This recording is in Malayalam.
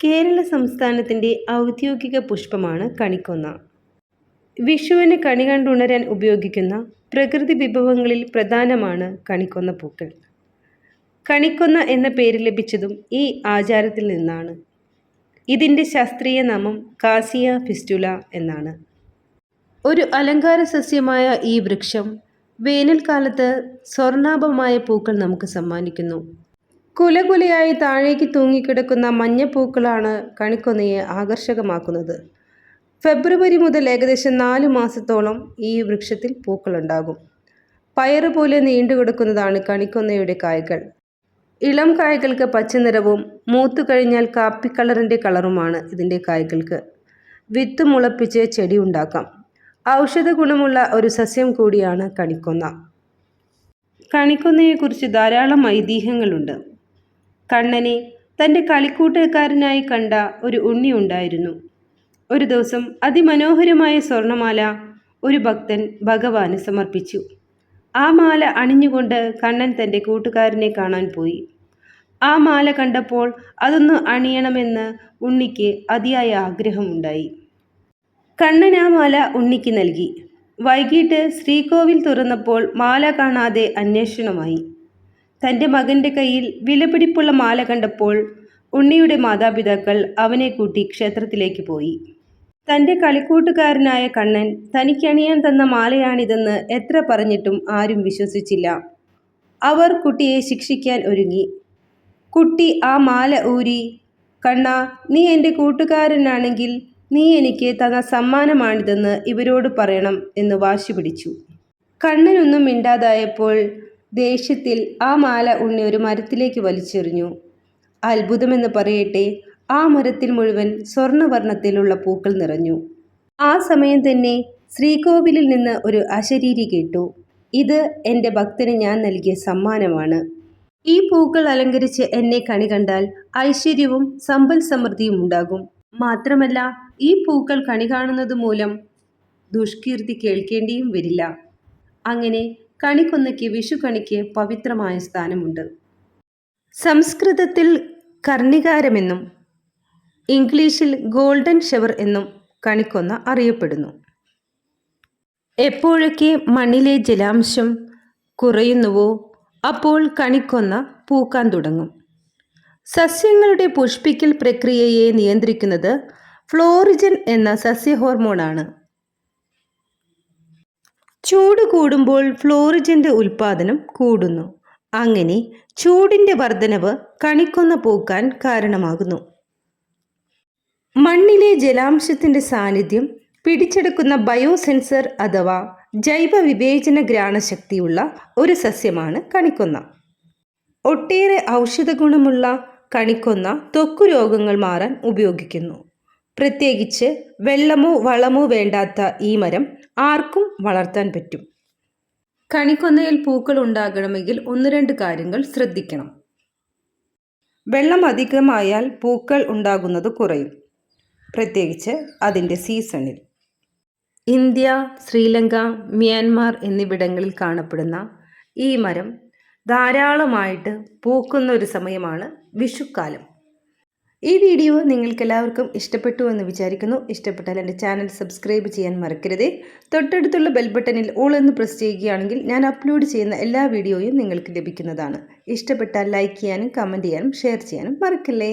കേരള സംസ്ഥാനത്തിന്റെ ഔദ്യോഗിക പുഷ്പമാണ് കണിക്കൊന്ന. വിഷുവിന് കണി കണ്ടുണരാൻ ഉപയോഗിക്കുന്ന പ്രകൃതി വിഭവങ്ങളിൽ പ്രധാനമാണ് കണിക്കൊന്ന പൂക്കൾ. കണിക്കൊന്ന എന്ന പേര് ലഭിച്ചതും ഈ ആചാരത്തിൽ നിന്നാണ്. ഇതിന്റെ ശാസ്ത്രീയ നാമം കാസിയ ഫിസ്റ്റുല എന്നാണ്. ഒരു അലങ്കാര സസ്യമായ ഈ വൃക്ഷം വേനൽക്കാലത്ത് സ്വർണാഭമായ പൂക്കൾ നമുക്ക് സമ്മാനിക്കുന്നു. കുലകുലയായി താഴേക്ക് തൂങ്ങിക്കിടക്കുന്ന മഞ്ഞപ്പൂക്കളാണ് കണിക്കൊന്നയെ ആകർഷകമാക്കുന്നത്. ഫെബ്രുവരി മുതൽ ഏകദേശം നാല് മാസത്തോളം ഈ വൃക്ഷത്തിൽ പൂക്കളുണ്ടാകും. പയറ് പോലെ നീണ്ടുകിടക്കുന്നതാണ് കണിക്കൊന്നയുടെ കായ്കൾ. ഇളം കായ്കൾക്ക് പച്ചനിറവും മൂത്തു കഴിഞ്ഞാൽ കാപ്പി കളറിന്റെ കളറുമാണ് ഇതിന്റെ കായ്കൾക്ക്. വിത്ത് മുളപ്പിച്ച് ചെടി ഉണ്ടാക്കാം. ഔഷധ ഗുണമുള്ള ഒരു സസ്യം കൂടിയാണ് കണിക്കൊന്ന. കണിക്കൊന്നയെക്കുറിച്ച് ധാരാളം ഐതിഹ്യങ്ങളുണ്ട്. കണ്ണനെ തന്റെ കളിക്കൂട്ടുകാരനായി കണ്ട ഒരു ഉണ്ണി ഉണ്ടായിരുന്നു. ഒരു ദിവസം അതിമനോഹരമായ സ്വർണമാല ഒരു ഭക്തൻ ഭഗവാന് സമർപ്പിച്ചു. ആ മാല അണിഞ്ഞുകൊണ്ട് കണ്ണൻ തന്റെ കൂട്ടുകാരനെ കാണാൻ പോയി. ആ മാല കണ്ടപ്പോൾ അതൊന്ന് അണിയണമെന്ന് ഉണ്ണിക്ക് അതിയായ ആഗ്രഹമുണ്ടായി. കണ്ണൻ ആ മാല ഉണ്ണിക്ക് നൽകി. വൈകിട്ട് ശ്രീകോവിൽ തുറന്നപ്പോൾ മാല കാണാതെ അന്വേഷണമായി. തന്റെ മകന്റെ കയ്യിൽ വിലപിടിപ്പുള്ള മാല കണ്ടപ്പോൾ ഉണ്ണിയുടെ മാതാപിതാക്കൾ അവനെ കൂട്ടി ക്ഷേത്രത്തിലേക്ക് പോയി. തന്റെ കളിക്കൂട്ടുകാരനായ കണ്ണൻ തനിക്കണിയാൻ തന്ന മാലയാണിതെന്ന് എത്ര പറഞ്ഞിട്ടും ആരും വിശ്വസിച്ചില്ല. അവർ കുട്ടിയെ ശിക്ഷിക്കാൻ ഒരുങ്ങി. കുട്ടി ആ മാല ഊരി. കണ്ണ നീ എന്റെ കൂട്ടുകാരനാണെങ്കിൽ നീ എനിക്ക് തന്ന സമ്മാനമാണിതെന്ന് ഇവരോട് പറയണം എന്ന് വാശി പിടിച്ചു. കണ്ണനൊന്നും മിണ്ടാതായപ്പോൾ ദേഷ്യത്തിൽ ആ മാല ഉണ്ണി ഒരു മരത്തിലേക്ക് വലിച്ചെറിഞ്ഞു. അത്ഭുതമെന്ന് പറയട്ടെ ആ മരത്തിൽ മുഴുവൻ സ്വർണവർണത്തിലുള്ള പൂക്കൾ നിറഞ്ഞു. ആ സമയം തന്നെ ശ്രീകോവിലിൽ നിന്ന് ഒരു അശരീരി കേട്ടു. ഇത് എന്റെ ഭക്തന് ഞാൻ നൽകിയ സമ്മാനമാണ്. ഈ പൂക്കൾ അലങ്കരിച്ച് എന്നെ കണി കണ്ടാൽ ഐശ്വര്യവും സമ്പൽ സമൃദ്ധിയും ഉണ്ടാകും. മാത്രമല്ല ഈ പൂക്കൾ കണി കാണുന്നത് മൂലം ദുഷ്കീർത്തി കേൾക്കേണ്ടിയും വരില്ല. അങ്ങനെ കണിക്കൊന്നയ്ക്ക് വിഷു കണിക്ക് പവിത്രമായ സ്ഥാനമുണ്ട്. സംസ്കൃതത്തിൽ കർണികാരമെന്നും ഇംഗ്ലീഷിൽ ഗോൾഡൻ ഷവർ എന്നും കണിക്കൊന്ന അറിയപ്പെടുന്നു. എപ്പോഴൊക്കെ മണ്ണിലെ ജലാംശം കുറയുന്നുവോ അപ്പോൾ കണിക്കൊന്ന പൂക്കാൻ തുടങ്ങും. സസ്യങ്ങളുടെ പുഷ്പിക്കൽ പ്രക്രിയയെ നിയന്ത്രിക്കുന്നത് ഫ്ലോറിജൻ എന്ന സസ്യ ഹോർമോണാണ് ചൂട് കൂടുമ്പോൾ ഫ്ലോറിജന്റെ ഉൽപ്പാദനം കൂടുന്നു. അങ്ങനെ ചൂടിന്റെ വർധനവ് കണിക്കൊന്ന പൂക്കാൻ കാരണമാകുന്നു. മണ്ണിലെ ജലാംശത്തിന്റെ സാന്നിധ്യം പിടിച്ചെടുക്കുന്ന ബയോസെൻസർ അഥവാ ജൈവ വിവേചന ഗ്രാണശക്തിയുള്ള ഒരു സസ്യമാണ് കണിക്കൊന്ന. ഒട്ടേറെ ഔഷധ ഗുണമുള്ള കണിക്കൊന്ന ത്വക്കു രോഗങ്ങൾ മാറാൻ ഉപയോഗിക്കുന്നു. പ്രത്യേകിച്ച് വെള്ളമോ വളമോ വേണ്ടാത്ത ഈ മരം ആർക്കും വളർത്താൻ പറ്റും. കണിക്കൊന്നയിൽ പൂക്കൾ ഉണ്ടാകണമെങ്കിൽ ഒന്ന് രണ്ട് കാര്യങ്ങൾ ശ്രദ്ധിക്കണം. വെള്ളം അധികമായാൽ പൂക്കൾ ഉണ്ടാകുന്നത് കുറയും. പ്രത്യേകിച്ച് അതിന്റെ സീസണിൽ. ഇന്ത്യ ശ്രീലങ്ക മ്യാൻമാർ എന്നിവിടങ്ങളിൽ കാണപ്പെടുന്ന ഈ മരം ധാരാളമായിട്ട് പൂക്കുന്ന ഒരു സമയമാണ് വിഷുക്കാലം. ഈ വീഡിയോ നിങ്ങൾക്കെല്ലാവർക്കും ഇഷ്ടപ്പെട്ടു എന്ന് വിചാരിക്കുന്നു. ഇഷ്ടപ്പെട്ടാൽ എന്റെ ചാനൽ സബ്സ്ക്രൈബ് ചെയ്യാൻ മറക്കരുതേ. തൊട്ടടുത്തുള്ള ബെൽ ബട്ടണിൽ ഓൾ എന്ന് പ്രസ് ചെയ്യുകയാണെങ്കിൽ ഞാൻ അപ്ലോഡ് ചെയ്യുന്ന എല്ലാ വീഡിയോയും നിങ്ങൾക്ക് ലഭിക്കുന്നതാണ്. ഇഷ്ടപ്പെട്ടാൽ ലൈക്ക് ചെയ്യാനും കമന്റ് ചെയ്യാനും ഷെയർ ചെയ്യാനും മറക്കല്ലേ?